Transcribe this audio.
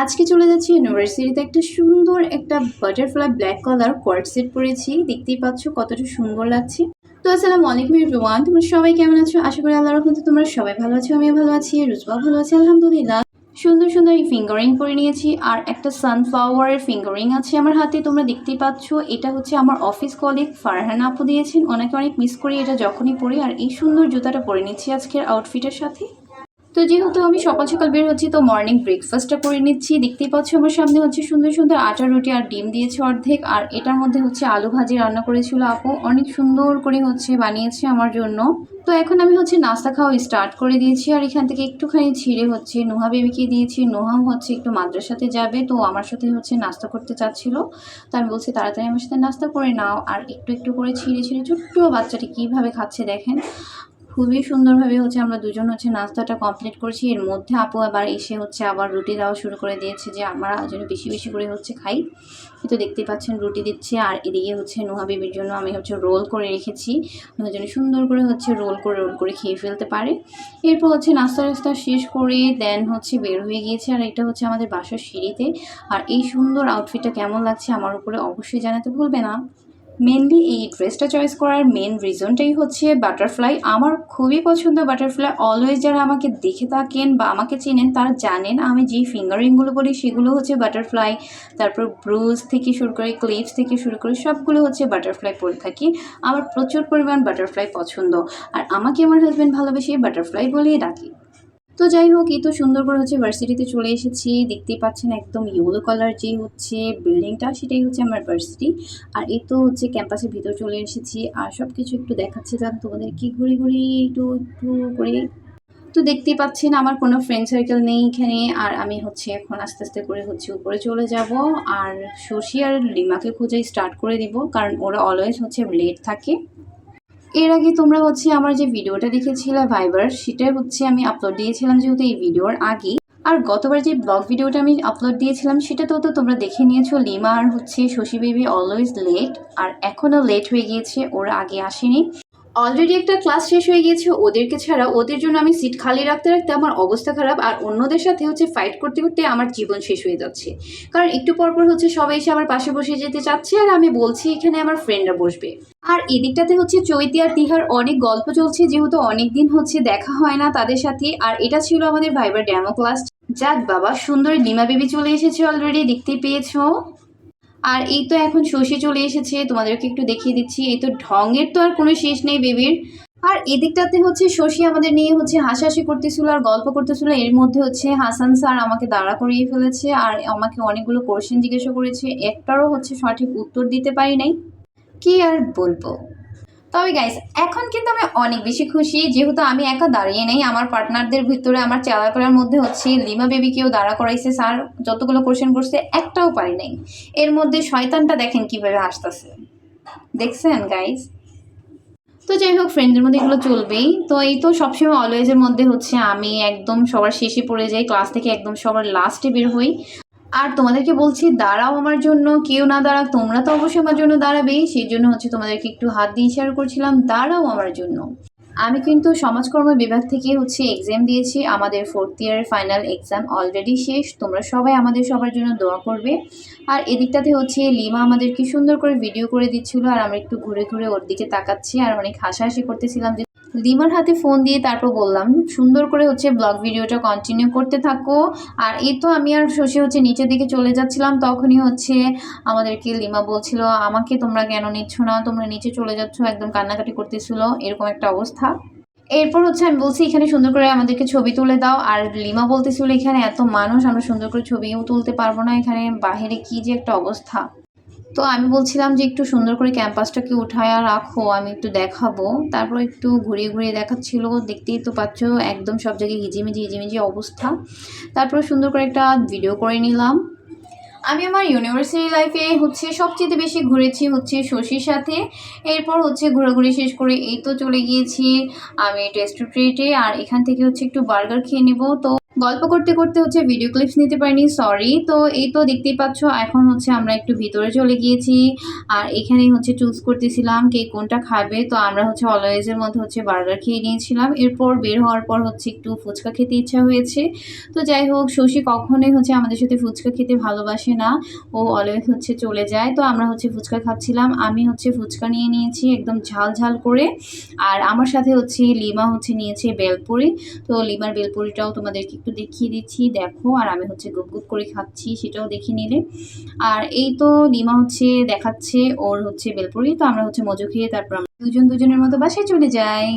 আজকে চলে যাচ্ছি ইউনিভার্সিটিতে একটা সুন্দর একটা butterfly black colour coord set পরেছি। দেখতেই পাচ্ছ কতটা সুন্দর লাগছে। তো আসসালামু আলাইকুম এভরিওয়ান তোমরা সবাই কেমন আছো? আশা করি আল্লাহর রহমতে তোমরা সবাই ভালো আছো, আমিও ভালো আছি রুজবা ভালো আছি, আলহামদুলিল্লাহ। সুন্দর সুন্দর এই ফিঙ্গারিং করে নিয়েছি আর একটা সানফ্লাওয়ারের ফিঙ্গারিং আছে আমার হাতে। তোমরা দেখতেই পাচ্ছ, এটা হচ্ছে আমার অফিস কলিগ ফারহান আপু দিয়েছেন। ওনাকে অনেক মিস করি এটা যখনই পরি। আর এই সুন্দর জুতাটা পরে নিচ্ছি আজকের আউটফিটের সাথে। তো যেহেতু আমি সকাল সকাল বের হচ্ছি, তো মর্নিং ব্রেকফাস্টটা করে নিচ্ছি। দেখতেই পাচ্ছ আমার সামনে হচ্ছে সুন্দর সুন্দর আটা, রুটি আর ডিম দিয়েছে অর্ধেক। আর এটার মধ্যে হচ্ছে আলু ভাজি রান্না করেছিল আপু। অনেক সুন্দর করে হচ্ছে বানিয়েছে আমার জন্য। তো এখন আমি হচ্ছে নাস্তা খাওয়া স্টার্ট করে দিয়েছি। আর এখান থেকে একটুখানি ছিঁড়ে হচ্ছে নোহা বেবিকে দিয়েছি। নোহাও হচ্ছে একটু মাদ্রাসাতে যাবে, তো আমার সাথে হচ্ছে নাস্তা করতে চাচ্ছিল। তো আমি বলছি, তাড়াতাড়ি আমার সাথে নাস্তা করে নাও। আর একটু একটু করে ছিঁড়ে ছিঁড়ে ছোট্ট বাচ্চাটি কীভাবে খাচ্ছে দেখেন। খুবই সুন্দরভাবে হচ্ছে আমরা দুজন হচ্ছে নাস্তাটা কমপ্লিট করছি। এর মধ্যে আপু আবার এসে হচ্ছে আবার রুটি দেওয়া শুরু করে দিয়েছে যে আমরা যেন বেশি বেশি করে হচ্ছে খাই। কিন্তু দেখতেই পাচ্ছেন রুটি দিচ্ছে আর এদিকে হচ্ছে নোহা বেবির জন্য আমি হচ্ছে রোল করে রেখেছি। যেন সুন্দর করে হচ্ছে রোল করে রোল করে খেয়ে ফেলতে পারে। এরপর হচ্ছে নাস্তা টাস্তা শেষ করে দেন হচ্ছে বের হয়ে গিয়েছে আর এটা হচ্ছে আমাদের বাসার সিঁড়িতে। আর এই সুন্দর আউটফিটটা কেমন লাগছে আমার উপরে অবশ্যই জানাতে ভুলবে না। মেনলি এই ড্রেসটা চয়েস করার মেন রিজনটাই হচ্ছে বাটারফ্লাই আমার খুবই পছন্দ বাটারফ্লাই অলওয়েজ যারা আমাকে দেখে থাকেন বা আমাকে চেনেন, তারা জানেন আমি যেই ফিঙ্গারিংগুলো বলি, সেগুলো হচ্ছে বাটারফ্লাই তারপর ব্রুজ থেকে শুরু করে ক্লিপস থেকে শুরু করে সবগুলো হচ্ছে বাটারফ্লাই পরে থাকি। আমার প্রচুর পরিমাণ বাটারফ্লাই পছন্দ। আর আমাকে আমার হাজব্যান্ড ভালোবেসে বাটারফ্লাই বলেই ডাকি। তো যাই হোক, এই তো সুন্দর করে হচ্ছে ভার্সিটিতে চলে এসেছি। দেখতেই পাচ্ছেন একদম ইয়েলো কালার যে হচ্ছে বিল্ডিংটা সেটাই হচ্ছে আমার ভার্সিটি আর এই তো হচ্ছে ক্যাম্পাসের ভিতর চলে এসেছি। আর সব কিছু একটু দেখাচ্ছিলাম তোমাদের কি ঘুরে ঘুরে একটু একটু করে। তো দেখতেই পাচ্ছেন, আমার কোনো ফ্রেন্ড সার্কেল নেই এখানে। আর আমি হচ্ছে এখন আস্তে আস্তে করে হচ্ছে উপরে চলে যাব। আর শশী আর লিমাকে খুঁজে স্টার্ট করে দিব। কারণ ওরা অলওয়েজ হচ্ছে লেট থাকে। এর আগে তোমরা হচ্ছে আমার যে ভিডিওটা দেখেছিলে ভাইবার সেটা হচ্ছে আমি আপলোড দিয়েছিলাম যেহেতু এই ভিডিওর আগে। আর গতবার যে ব্লগ ভিডিওটা আমি আপলোড দিয়েছিলাম সেটা তো তোমরা দেখে নিয়েছো লিমা আর হচ্ছে শশী বেবি অলওয়েজ লেট আর এখনও লেট হয়ে গিয়েছে, ওরা আগে আসেনি। অলরেডি একটা ক্লাস শেষ হয়ে গিয়েছে, ওদেরকে ছাড়া ওদের জন্য আমি সিট খালি রাখতে রাখতে আমার অবস্থা খারাপ আর অন্যদের সাথে হচ্ছে ফাইট করতে করতে আমার জীবন শেষ হয়ে যাচ্ছে। কারণ একটু পরপর হচ্ছে সবাই এসে আমার পাশে বসে যেতে চাচ্ছে আর আমি বলছি এখানে আমার ফ্রেন্ডরা বসবে। আর এদিকটাতে হচ্ছে চৈতি আর তিহার অনেক গল্প চলছে, যেহেতু অনেক দিন হচ্ছে দেখা হয় না তাদের সাথে। আর এটা ছিল আমাদের ভাইবার ড্যামো ক্লাস যাক বাবা, সুন্দর লিমা বেবি চলে এসেছে অলরেডি দেখতে পেয়েছ। আর এই তো এখন শশী চলে এসেছে, তোমাদেরকে একটু দেখিয়ে দিচ্ছি। এই তো ঢঙের তো আর কোনো শেষ নেই বেবির। আর এদিকটাতে হচ্ছে শশী আমাদের নিয়ে হচ্ছে হাসাহাসি করতেছিল আর গল্প করতেছিল। এর মধ্যে হচ্ছে হাসান স্যার আমাকে দাঁড়া করিয়ে ফেলেছে আর আমাকে অনেকগুলো কোশ্চেন জিজ্ঞাসা করেছে। একটারও হচ্ছে সঠিক উত্তর দিতে পারি নাই। কি আর বলব? তবে গাইস এখন কিন্তু আমি অনেক বেশি খুশি, যেহেতু আমি একা দাঁড়িয়ে নেই, আমার পার্টনারদের ভিতরে আমার চালা করার মধ্যে হচ্ছে লিমা বেবিকেও দাঁড়া করাইছে স্যার, যতগুলো কোশ্চেন করছে, একটাও পারি নাই। এর মধ্যে শয়তানটা দেখেন কীভাবে আসতেছে দেখছেন গাইস তো যাই হোক ফ্রেন্ডের মধ্যে এগুলো চলবেই। তো এই তো সবসময় অলওয়েজের মধ্যে হচ্ছে আমি একদম সবার শেষে পড়ে যাই ক্লাস থেকে একদম সবার লাস্টে বের হই। আর তোমাদেরকে বলছি, দাঁড়াও আমার জন্য, কেউ না দাঁড়াক, তোমরা তো অবশ্যই আমার জন্য দাঁড়াবেই সেই জন্য হচ্ছে তোমাদেরকে একটু হাত দিয়ে শেয়ার করছিলাম, দাঁড়াও আমার জন্য। আমি কিন্তু সমাজকর্ম বিভাগ থেকে হচ্ছে এক্সাম দিয়েছি, আমাদের ফোর্থ ইয়ারের ফাইনাল এক্সাম অলরেডি শেষ, তোমরা সবাই আমাদের সবার জন্য দোয়া করবে। আর এদিকটাতে হচ্ছে লিমা আমাদেরকে সুন্দর করে ভিডিও করে দিচ্ছিল, আর আমরা একটু ঘুরে ঘুরে ওর দিকে তাকাচ্ছি, আর অনেক হাসাহাসি করতেছিলাম যে লিমার হাতে ফোন দিয়ে তারপর বললাম, সুন্দর করে হচ্ছে ব্লগ ভিডিওটা কন্টিনিউ করতে থাকো। আর এই তো আমি আর শশী হচ্ছে নিচের দিকে চলে যাচ্ছিলাম, তখনই হচ্ছে আমাদেরকে লিমা বলছিল, আমাকে তোমরা কেন নিচ্ছ না? তোমরা নিচে চলে যাচ্ছ, একদম কান্নাকাটি করতেছিল। এরকম একটা অবস্থা। এরপর হচ্ছে আমি বলছি, এখানে সুন্দর করে আমাদেরকে ছবি তুলে দাও। আর লিমা বলতেছিল, এখানে এত মানুষ, আমরা সুন্দর করে ছবিও তুলতে পারব না, এখানে বাহিরে কি যে একটা অবস্থা। তো আমি বলছিলাম যে একটু সুন্দর করে ক্যাম্পাসটাকে উঠায় রাখো, আমি একটু দেখাবো। তারপর একটু ঘুরিয়ে ঘুরিয়ে দেখাচ্ছিল, দেখতেই তো পাচ্ছ একদম সব জায়গায় হিজিমিজি হিজিমিজি অবস্থা। তারপর সুন্দর করে একটা ভিডিও করে নিলাম। আমি আমার ইউনিভার্সিটি লাইফে হচ্ছে সবচেয়ে বেশি ঘুরেছি হচ্ছে শশীর সাথে। এরপর হচ্ছে ঘোরাঘুরি শেষ করে এই তো চলে গিয়েছি আমি টেস্ট ট্রিটে আর এখান থেকে হচ্ছে একটু বার্গার খেয়ে নেব, তো গল্প করতে করতে হচ্ছে ভিডিও ক্লিপস নিতে পারিনি সরি তো এই তো দেখতেই পাচ্ছ, এখন হচ্ছে আমরা একটু ভিতরে চলে গিয়েছি। আর এখানেই হচ্ছে চুজ করতেছিলাম কে কোনটা খাবে। তো আমরা হচ্ছে অলওয়েজের মধ্যে হচ্ছে বার্গার খেয়ে নিয়েছিলাম। এরপর বের হওয়ার পর হচ্ছে একটু ফুচকা খেতে ইচ্ছা হয়েছে। তো যাই হোক, শশী কখনোই হচ্ছে আমাদের সাথে ফুচকা খেতে ভালোবাসে না। ও অলওয়েজ হচ্ছে চলে যায়। তো আমরা হচ্ছে ফুচকা খাচ্ছিলাম। আমি হচ্ছে ফুচকা নিয়ে নিয়েছি একদম ঝাল ঝাল করে। আর আমার সাথে হচ্ছে লিমা হচ্ছে নিয়েছে বেলপুরি। তো লিমার বেলপুরিটাও তোমাদেরকে একটু দেখিয়ে দিচ্ছি, দেখো, আর আমি হচ্ছে গুপ গুপ করে খাচ্ছি, সেটাও দেখিয়ে নিলে। আর এই তো লিমা হচ্ছে দেখাচ্ছে, ওর হচ্ছে বেলপুরি, তো আমরা হচ্ছে মজু খেয়ে তারপর আমরা দুজন দুজনের মতো বাসায় চলে যাই।